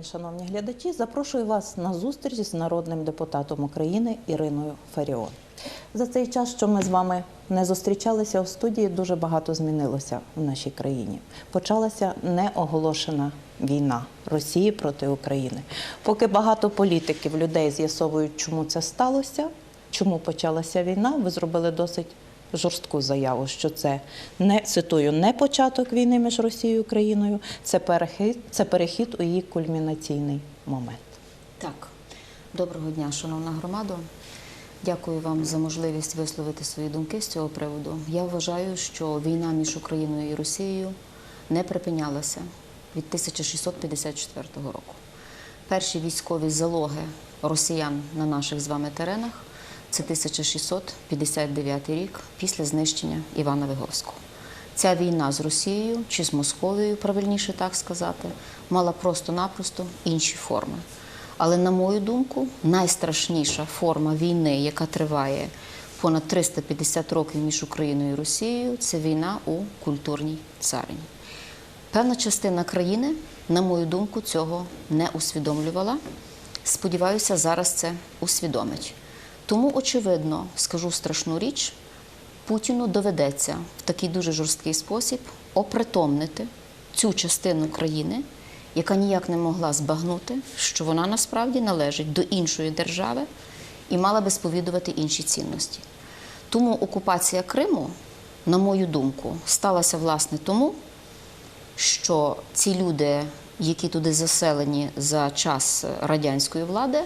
день, шановні глядачі. Запрошую вас на зустріч з народним депутатом України Іриною Фаріон. За цей час, що ми з вами не зустрічалися у студії, дуже багато змінилося в нашій країні. Почалася неоголошена війна Росії проти України. Поки багато політиків, людей з'ясовують, чому це сталося, чому почалася війна, ви зробили досить жорстку заяву, що це не цитую, не початок війни між Росією і Україною, це перехід, це перехід у її кульмінаційний момент. Так, доброго дня, шановна громада. Дякую вам за можливість висловити свої думки з цього приводу. Я вважаю, що війна між Україною і Росією не припинялася від 1654 року. Перші військові залоги росіян на наших з вами теренах це 1659 рік після знищення Івана Виговського. Ця війна з Росією чи з Московією, правильніше так сказати, мала просто-напросто інші форми. Але, на мою думку, найстрашніша форма війни, яка триває понад 350 років між Україною і Росією, це війна у культурній царині. Певна частина країни, на мою думку, цього не усвідомлювала. Сподіваюся, зараз це усвідомить. Тому, очевидно, скажу страшну річ, Путіну доведеться в такий дуже жорсткий спосіб опритомнити цю частину країни, яка ніяк не могла збагнути, що вона насправді належить до іншої держави і мала би сповідувати інші цінності. Тому окупація Криму, на мою думку, сталася власне тому, що ці люди, які туди заселені за час радянської влади,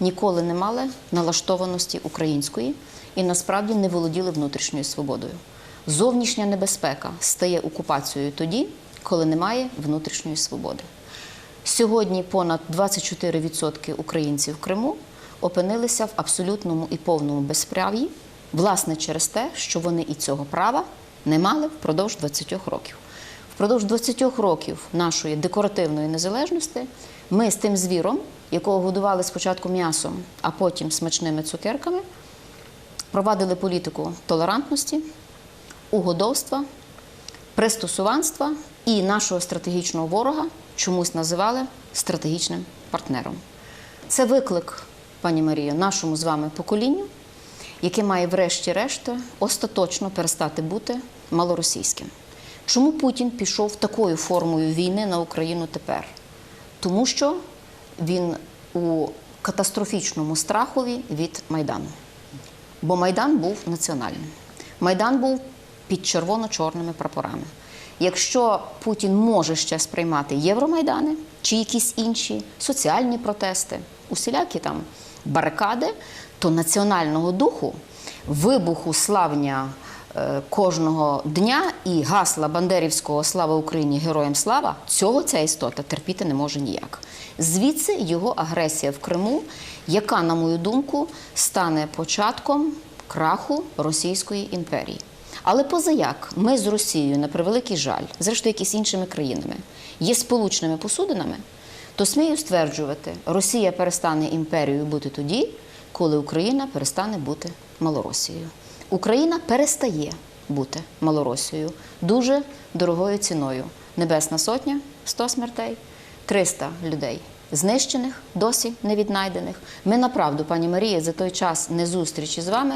ніколи не мали налаштованості української і насправді не володіли внутрішньою свободою. Зовнішня небезпека стає окупацією тоді, коли немає внутрішньої свободи. Сьогодні понад 24% українців в Криму опинилися в абсолютному і повному безправ'ї, власне, через те, що вони і цього права не мали впродовж 20 років. Впродовж 20 років нашої декоративної незалежності ми з тим звіром, якого годували спочатку м'ясом, а потім смачними цукерками, провадили політику толерантності, угодовства, пристосуванства і нашого стратегічного ворога чомусь називали стратегічним партнером. Це виклик, пані Марію, нашому з вами поколінню, яке має, врешті-решт, остаточно перестати бути малоросійським. Чому Путін пішов такою формою війни на Україну тепер? Тому що він у катастрофічному страхові від Майдану. Бо Майдан був національним. Майдан був під червоно-чорними прапорами. Якщо Путін може ще сприймати Євромайдани чи якісь інші соціальні протести, усілякі там барикади, то національного духу, вибуху славня кожного дня і гасла Бандерівського Слава Україні! Героям слава цього ця істота терпіти не може ніяк. Звідси його агресія в Криму, яка, на мою думку, стане початком краху Російської імперії. Але позаяк ми з Росією, на превеликий жаль, зрештою, як з іншими країнами, є сполучними посудинами, то смію стверджувати, Росія перестане імперією бути тоді, коли Україна перестане бути Малоросією. Україна перестає бути Малоросією дуже дорогою ціною. Небесна сотня 100 смертей, 300 людей знищених, досі не віднайдених. Ми направду, пані Марія, за той час незустрічі з вами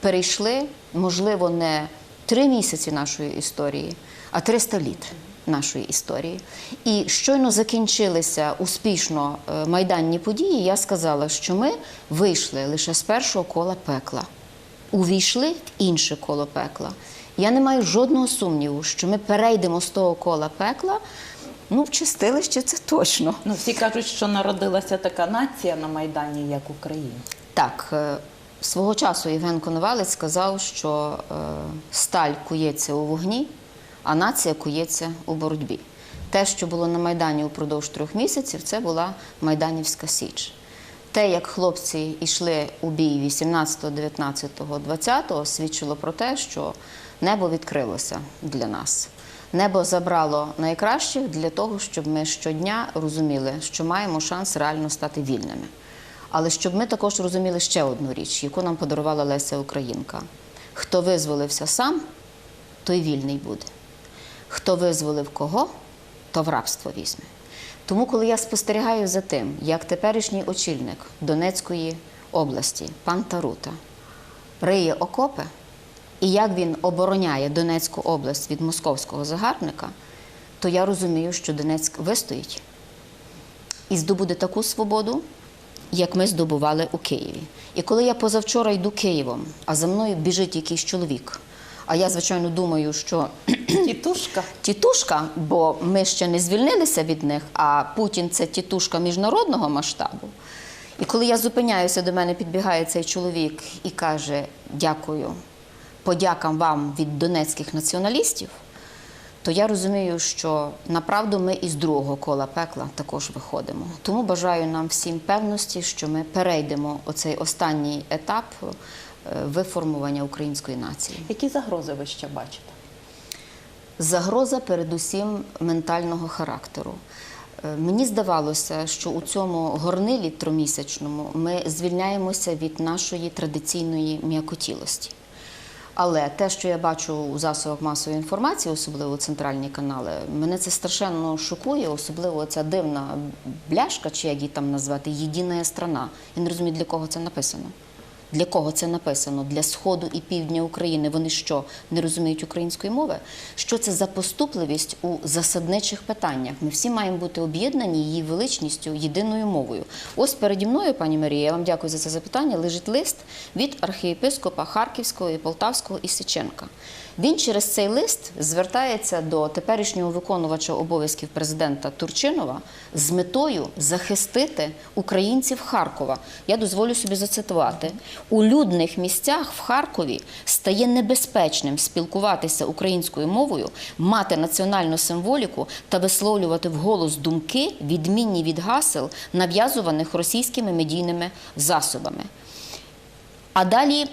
перейшли, можливо, не три місяці нашої історії, а 300 літ нашої історії. І щойно закінчилися успішно е, майданні події. Я сказала, що ми вийшли лише з першого кола пекла, увійшли в інше коло пекла. Я не маю жодного сумніву, що ми перейдемо з того кола пекла. Ну, в чистилище це точно. Ну, всі кажуть, що народилася така нація на Майдані, як Україна. Так, е, свого часу Євген Коновалець сказав, що е, сталь кується у вогні, а нація кується у боротьбі. Те, що було на Майдані упродовж трьох місяців, це була Майданівська Січ. Те, як хлопці йшли у бій 18, 19, 20, свідчило про те, що небо відкрилося для нас. Небо забрало найкращих для того, щоб ми щодня розуміли, що маємо шанс реально стати вільними. Але щоб ми також розуміли ще одну річ, яку нам подарувала Леся Українка: хто визволився сам, той вільний буде. Хто визволив кого, то в рабство візьме. Тому, коли я спостерігаю за тим, як теперішній очільник Донецької області, пан Тарута, риє окопи, і як він обороняє Донецьку область від московського загарбника, то я розумію, що Донецьк вистоїть і здобуде таку свободу, як ми здобували у Києві. І коли я позавчора йду Києвом, а за мною біжить якийсь чоловік, а я, звичайно, думаю, що Тітушка. тітушка, бо ми ще не звільнилися від них, а Путін це тітушка міжнародного масштабу. І коли я зупиняюся, до мене підбігає цей чоловік і каже: Дякую, подякам вам від донецьких націоналістів, то я розумію, що направду ми із другого кола пекла також виходимо. Тому бажаю нам всім певності, що ми перейдемо оцей останній етап виформування української нації. Які загрози ви ще бачите? Загроза передусім ментального характеру. Е, Мені здавалося, що у цьому горнилі тромісячному ми звільняємося від нашої традиційної м'якотілості. Але те, що я бачу у засобах масової інформації, особливо центральні канали, мене це страшенно шокує, особливо ця дивна бляшка, чи як її там назвати, єдина страна. Я не розумію, для кого це написано. Для кого це написано? Для Сходу і Півдня України. Вони що, не розуміють української мови? Що це за поступливість у засадничих питаннях? Ми всі маємо бути об'єднані її величністю, єдиною мовою. Ось переді мною, пані Марія, я вам дякую за це запитання. Лежить лист від архієпископа Харківського і Полтавського і Сиченка. Він через цей лист звертається до теперішнього виконувача обов'язків президента Турчинова з метою захистити українців Харкова. Я дозволю собі зацитувати: у людних місцях в Харкові стає небезпечним спілкуватися українською мовою, мати національну символіку та висловлювати вголос думки, відмінні від гасел, нав'язуваних російськими медійними засобами. А далі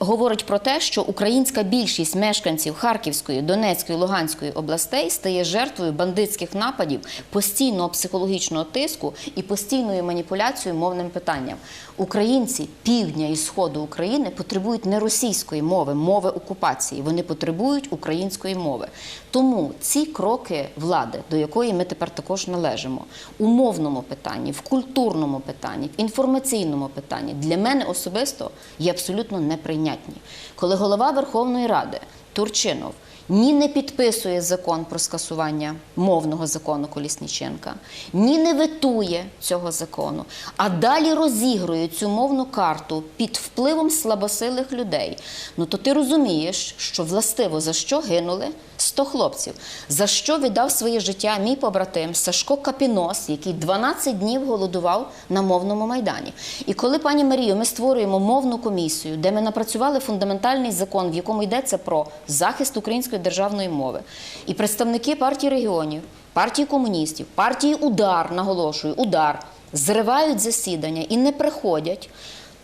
говорить про те, що українська більшість мешканців Харківської, Донецької, Луганської областей стає жертвою бандитських нападів, постійного психологічного тиску і постійної маніпуляції мовним питанням. Українці півдня і сходу України потребують не російської мови, мови окупації. Вони потребують української мови. Тому ці кроки влади, до якої ми тепер також належимо, у мовному питанні, в культурному питанні, в інформаційному питанні для мене особисто є абсолютно неприйнятні. Коли голова Верховної Ради Турчинов ні не підписує закон про скасування мовного закону Колісніченка, ні не ветує цього закону, а далі розігрує цю мовну карту під впливом слабосилих людей. Ну то ти розумієш, що властиво за що гинули 100 хлопців, за що віддав своє життя мій побратим Сашко Капінос, який 12 днів голодував на мовному майдані. І коли, пані Марію, ми створюємо мовну комісію, де ми напрацювали фундаментальний закон, в якому йдеться про захист української державної мови, і представники партії регіонів, партії комуністів, партії Удар, наголошую, удар зривають засідання і не приходять.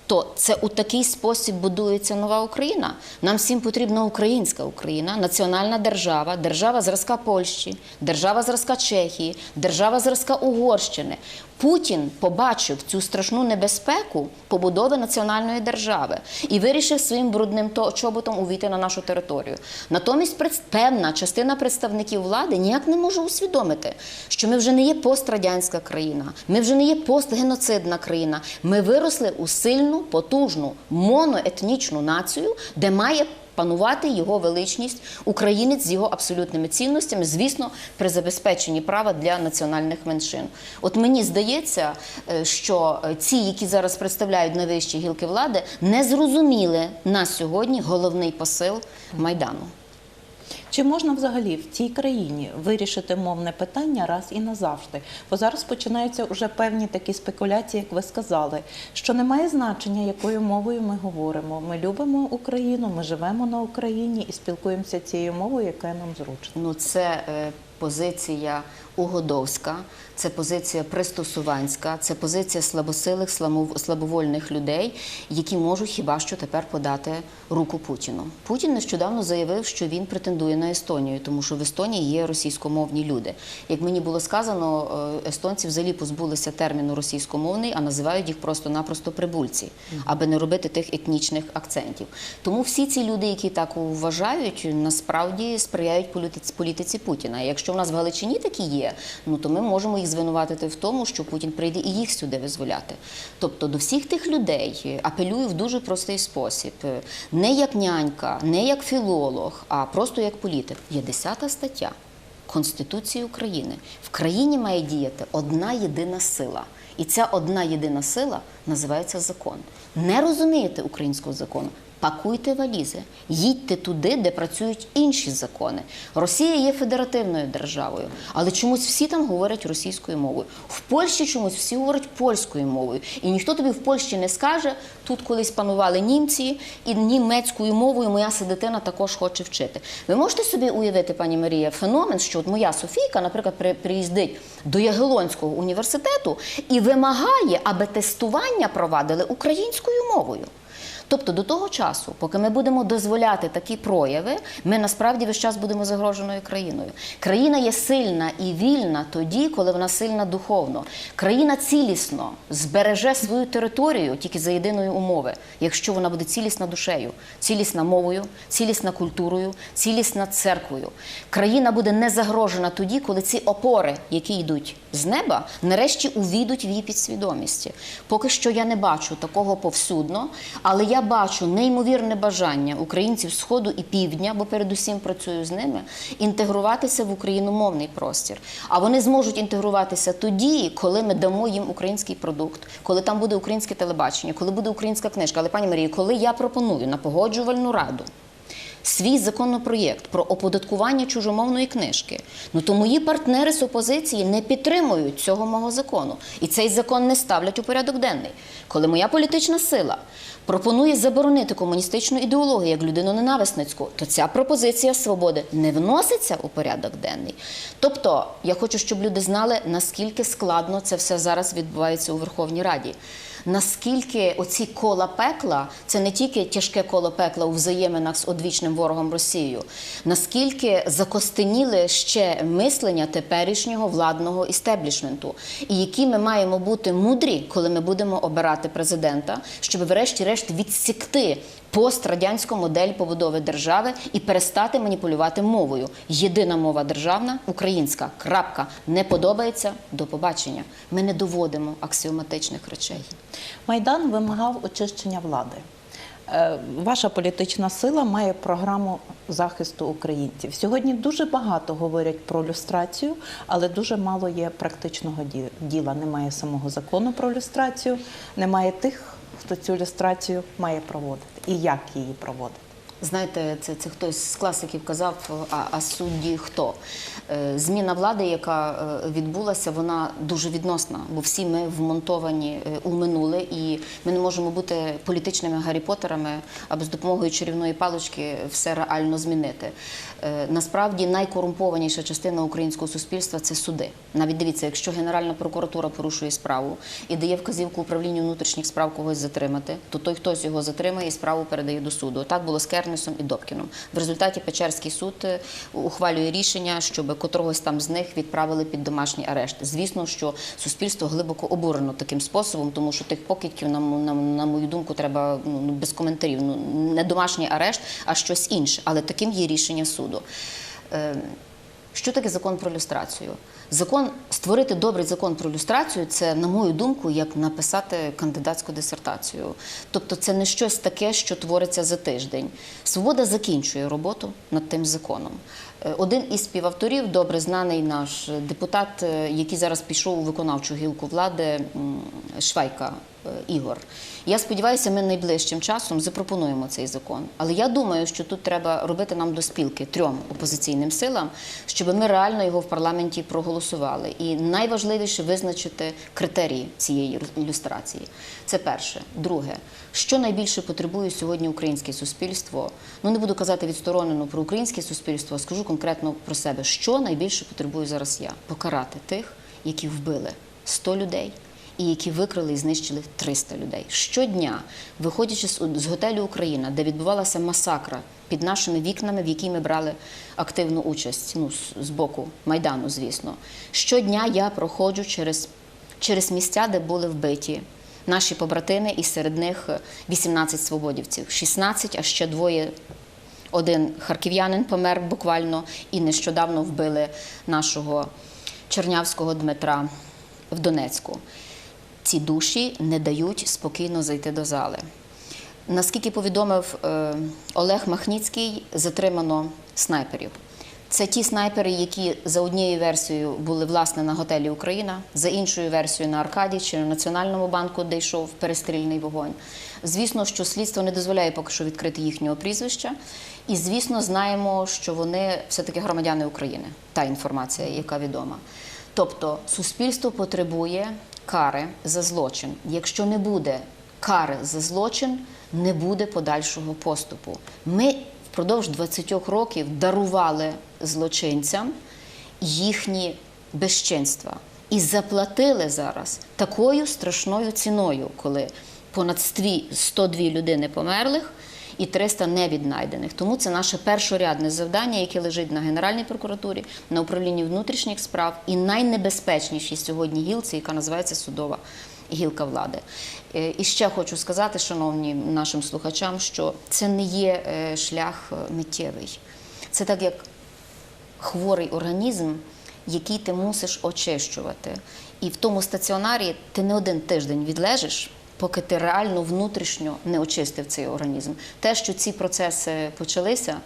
То це у такий спосіб будується нова Україна. Нам всім потрібна українська Україна, національна держава, держава зразка Польщі, держава зразка Чехії, держава зразка Угорщини. Путін побачив цю страшну небезпеку побудови національної держави і вирішив своїм брудним то- чоботом увійти на нашу територію. Натомість певна частина представників влади ніяк не може усвідомити, що ми вже не є пострадянська країна, ми вже не є постгеноцидна країна. Ми виросли у сильну, потужну моноетнічну націю, де має панувати його величність, українець з його абсолютними цінностями, звісно, при забезпеченні права для національних меншин. От мені здається, е, що ці, які зараз представляють найвищі гілки влади, не зрозуміли на сьогодні головний посил майдану. Чи можна взагалі в цій країні вирішити мовне питання раз і назавжди? Бо зараз починаються вже певні такі спекуляції, як ви сказали, що немає значення, якою мовою ми говоримо. Ми любимо Україну, ми живемо на Україні і спілкуємося цією мовою, яка нам зручна. Ну, це е, позиція угодовська, це позиція пристосуванська, це позиція слабосилих, слабовольних людей, які можуть хіба що тепер подати руку Путіну. Путін нещодавно заявив, що він претендує на Естонію, тому що в Естонії є російськомовні люди. Як мені було сказано, е, естонці взагалі позбулися терміну російськомовний, а називають їх просто-напросто прибульці, аби не робити тих етнічних акцентів. Тому всі ці люди, які так вважають, насправді сприяють політиці, Путіна. І Якщо в нас в Галичині такі є, ну то ми можемо їх звинуватити в тому, що Путін прийде і їх сюди визволяти. Тобто до всіх тих людей е, апелюю в дуже простий спосіб: Е, не як нянька, не як філолог, а просто як політик. Є 10 стаття. Конституції України в країні має діяти одна єдина сила, і ця одна єдина сила називається закон. Не розумієте українського закону? Пакуйте валізи, їдьте туди, де працюють інші закони. Росія є федеративною державою, але чомусь всі там говорять російською мовою. В Польщі чомусь всі говорять польською мовою. І ніхто тобі в Польщі не скаже, тут колись панували німці, і німецькою мовою моя дитина також хоче вчити. Ви можете собі уявити, пані Марія, феномен, що от моя Софійка, наприклад, при- приїздить до Ягелонського університету і вимагає, аби тестування провадили українською мовою. Тобто до того часу, поки ми будемо дозволяти такі прояви, ми насправді весь час будемо загроженою країною. Країна є сильна і вільна тоді, коли вона сильна духовно. Країна цілісно збереже свою територію тільки за єдиної умови, якщо вона буде цілісна душею, цілісна мовою, цілісна культурою, цілісна церквою. Країна буде не загрожена тоді, коли ці опори, які йдуть з неба, нарешті увійдуть в її підсвідомості. Поки що я не бачу такого повсюдно, але я бачу неймовірне бажання українців Сходу і Півдня, бо передусім працюю з ними, інтегруватися в україномовний простір. А вони зможуть інтегруватися тоді, коли ми дамо їм український продукт, коли там буде українське телебачення, коли буде українська книжка. Але пані Марії, коли я пропоную на погоджувальну раду свій законопроєкт про оподаткування чужомовної книжки, ну то мої партнери з опозиції не підтримують цього мого закону. І цей закон не ставлять у порядок денний. Коли моя політична сила пропонує заборонити комуністичну ідеологію як людину ненависницьку, то ця пропозиція свободи не вноситься у порядок денний. Тобто, я хочу, щоб люди знали, наскільки складно це все зараз відбувається у Верховній Раді наскільки оці кола пекла це не тільки тяжке коло пекла у взаєминах з одвічним ворогом Росією, наскільки закостеніли ще мислення теперішнього владного істеблішменту, і які ми маємо бути мудрі, коли ми будемо обирати президента, щоб врешті-решт відсікти пострадянську модель побудови держави і перестати маніпулювати мовою. Єдина мова державна, українська. Крапка не подобається. До побачення. Ми не доводимо аксіоматичних речей. Майдан вимагав очищення влади. Е, Ваша політична сила має програму захисту українців. Сьогодні дуже багато говорять про люстрацію, але дуже мало є практичного діла. Немає самого закону про люстрацію, немає тих, хто цю люстрацію має проводити і як її проводити. Знаєте, це, це хтось з класиків казав, а, а судді хто? Е, Зміна влади, яка е, відбулася, вона дуже відносна, бо всі ми вмонтовані е, у минуле, і ми не можемо бути політичними Гаррі Поттерами, аби з допомогою чарівної палички все реально змінити. Насправді найкорумпованіша частина українського суспільства це суди. Навіть дивіться, якщо Генеральна прокуратура порушує справу і дає вказівку управлінню внутрішніх справ когось затримати, то той хтось його затримає і справу передає до суду. Так було з Кернесом і Добкіном. В результаті Печерський суд е, ухвалює рішення, щоб котрогось там з них відправили під домашній арешт. Звісно, що суспільство глибоко обурено таким способом, тому що тих покидьків, на, на мою думку, треба ну, ну, без коментарів. Ну не домашній арешт, а щось інше. Але таким є рішення суду. Е, що таке закон про люстрацію? Закон створити добрий закон про люстрацію це, на мою думку, як написати кандидатську дисертацію. Тобто, це не щось таке, що твориться за тиждень. Свобода закінчує роботу над тим законом. Е, Один із співавторів, добре знаний наш депутат, е, який зараз пішов у виконавчу гілку влади, Швайка е, Ігор. Я сподіваюся, ми найближчим часом запропонуємо цей закон. Але я думаю, що тут треба робити нам до спілки трьом опозиційним силам, щоб ми реально його в парламенті проголосували. І найважливіше визначити критерії цієї ілюстрації. Це перше. Друге, що найбільше потребує сьогодні українське суспільство? Ну не буду казати відсторонено про українське суспільство, а скажу конкретно про себе. Що найбільше потребую зараз я? Покарати тих, які вбили 100 людей і які викрили і знищили 300 людей. Щодня, виходячи з готелю Україна, де відбувалася масакра під нашими вікнами, в якій ми брали активну участь, ну з- боку майдану, звісно. Щодня я проходжу через, через місця, де були вбиті. Наші побратими, і серед них е, 18 свободівців, 16, а ще двоє один харків'янин помер буквально, і нещодавно вбили нашого Чернявського Дмитра в Донецьку. Ці душі не дають спокійно зайти до зали. Наскільки повідомив е, Олег Махніцький, затримано снайперів. Це ті снайпери, які за однією версією були власне на готелі Україна, за іншою версією на Аркаді чи на Національному банку, де йшов перестрільний вогонь. Звісно, що слідство не дозволяє поки що відкрити їхнього прізвища. І звісно, знаємо, що вони все-таки громадяни України. Та інформація, яка відома. Тобто суспільство потребує кари за злочин. Якщо не буде кари за злочин, не буде подальшого поступу. Ми впродовж 20 років дарували злочинцям їхні безчинства і заплатили зараз такою страшною ціною, коли понад 102 людини померлих і 300 невіднайдених. Тому це наше першорядне завдання, яке лежить на Генеральній прокуратурі, на управлінні внутрішніх справ і найнебезпечнішій сьогодні гілці, яка називається судова гілка влади. Е, І ще хочу сказати, шановні нашим слухачам, що це не є е, шлях е, миттєвий. Це так як хворий організм, який ти мусиш очищувати. І в тому стаціонарі ти не один тиждень відлежиш, поки ти реально внутрішньо не очистив цей організм. Те, що ці процеси почалися,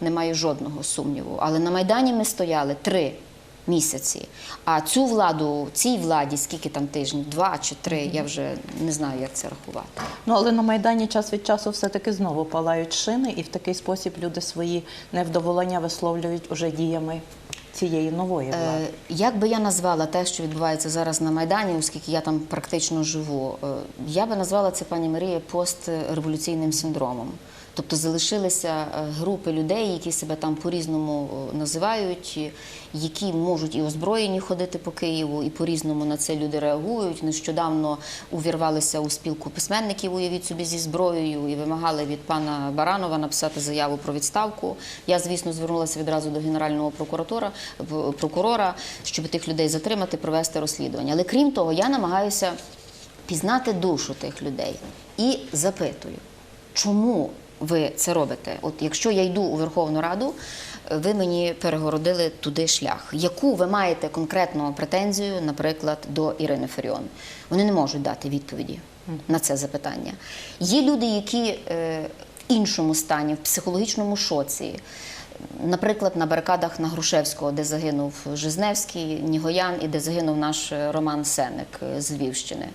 немає жодного сумніву. Але на Майдані ми стояли три місяці. А цю владу, цій владі, скільки там тижнів, два чи три, я вже не знаю, як це рахувати. Ну але на майдані час від часу все-таки знову палають шини, і в такий спосіб люди свої невдоволення висловлюють уже діями цієї нової влади. Е, Як би я назвала те, що відбувається зараз на Майдані, оскільки я там практично живу, е, я би назвала це пані Марія постреволюційним синдромом. Тобто залишилися е, групи людей, які себе там по-різному е, називають, які можуть і озброєні ходити по Києву, і по-різному на це люди реагують. Нещодавно увірвалися у спілку письменників, уявіть собі, зі зброєю і вимагали від пана Баранова написати заяву про відставку. Я, звісно, звернулася відразу до генерального прокуратора, прокурора, щоб тих людей затримати, провести розслідування. Але крім того, я намагаюся пізнати душу тих людей і запитую, чому ви це робите? От якщо я йду у Верховну Раду, ви мені перегородили туди шлях. Яку ви маєте конкретну претензію, наприклад, до Ірини Феріон? Вони не можуть дати відповіді на це запитання. Є люди, які е, в іншому стані, в психологічному шоці. Наприклад, на барикадах на Грушевського, де загинув Жизневський, Нігоян і де загинув наш е, Роман Сеник е, з Львівщини.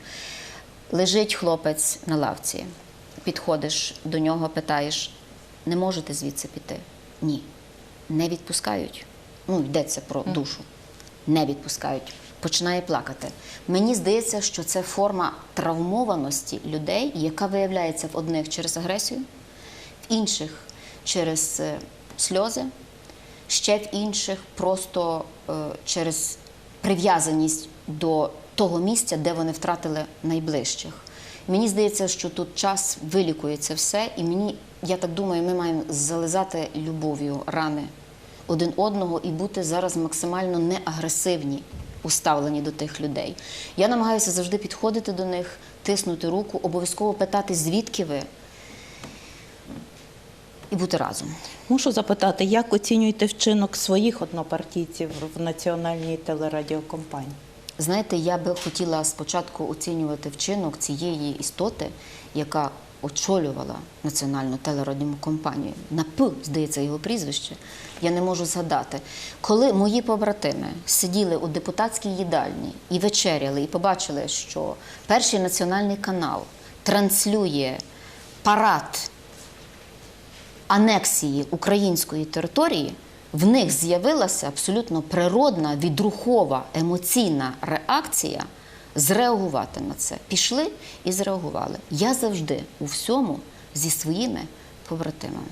Лежить хлопець на лавці. Підходиш до нього, питаєш: не можете звідси піти? Ні. Не відпускають. Ну, йдеться про душу. Не відпускають. Починає плакати. Мені здається, що це форма травмованості людей, яка виявляється в одних через агресію, в інших через е, сльози, ще в інших просто е, через прив'язаність до того місця, де вони втратили найближчих. Мені здається, що тут час вилікує це все, і мені, я так думаю, ми маємо зализати любов'ю рани один одного і бути зараз максимально неагресивні у ставленні до тих людей. Я намагаюся завжди підходити до них, тиснути руку, обов'язково питати, звідки ви, і бути разом. Мушу запитати, як оцінюєте вчинок своїх однопартійців в національній телерадіокомпанії? Знаєте, я би хотіла спочатку оцінювати вчинок цієї істоти, яка очолювала національну телерадіокомпанію. На П, здається, його прізвище. Я не можу згадати. Коли мої побратими сиділи у депутатській їдальні і вечеряли, і побачили, що перший національний канал транслює парад анексії української території, в них з'явилася абсолютно природна, відрухова, емоційна реакція зреагувати на це. Пішли і зреагували. Я завжди у всьому зі своїми побратимами.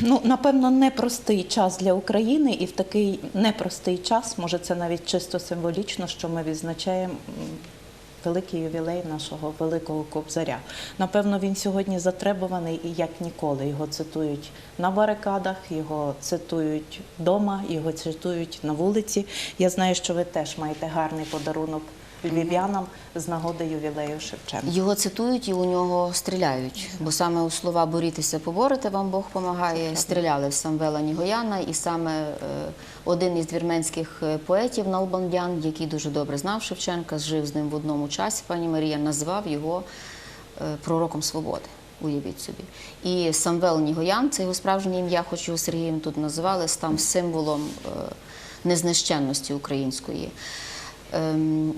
Ну, напевно, непростий час для України, і в такий непростий час, може, це навіть чисто символічно, що ми відзначаємо великий ювілей нашого великого кобзаря. Напевно, він сьогодні затребуваний і як ніколи. Його цитують на барикадах, його цитують вдома, його цитують на вулиці. Я знаю, що ви теж маєте гарний подарунок львів'янам з нагоди ювілею Шевченка. Його цитують і у нього стріляють, бо саме у слова борітеся, поборете, вам Бог помагає. Стріляли в Самвела Нігояна, і саме е, один із вірменських е, поетів Налбандян, який дуже добре знав Шевченка, жив з ним в одному часі. Пані Марія назвав його е, пророком свободи. Уявіть собі. І Самвел Нігоян, це його справжнє ім'я, хоч його Сергієм тут називали, став символом е, незнищенності української. Ем,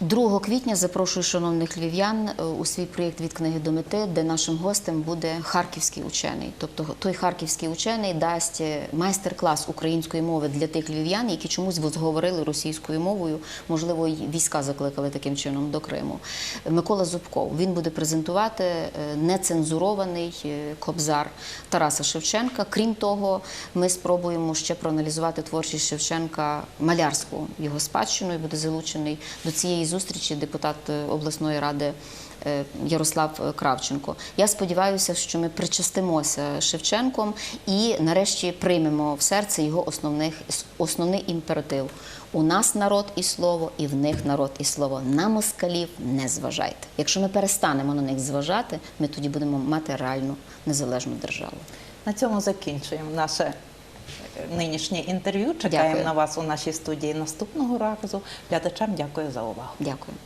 2 квітня запрошую шановних львів'ян е, у свій проєкт від книги до мети, де нашим гостем буде харківський учений. Тобто той харківський учений дасть е, майстер-клас української мови для тих львів'ян, які чомусь говорили російською мовою. Можливо, війська закликали таким чином до Криму. Микола Зубков він буде презентувати е, нецензурований кобзар Тараса Шевченка. Крім того, ми спробуємо ще проаналізувати творчість Шевченка малярську його спадщину і буде залучений до цієї зустрічі депутат е, обласної ради. е, Ярослав Кравченко. Я сподіваюся, що ми причастимося Шевченком і нарешті приймемо в серце його основних, основний імператив. У нас народ і слово, і в них народ і слово. На москалів не зважайте. Якщо ми перестанемо на них зважати, ми тоді будемо мати реальну незалежну державу. На цьому закінчуємо наше нинішнє інтерв'ю. Чекаємо Дякую. на вас у нашій студії наступного разу. Глядачам дякую за увагу. Дякую.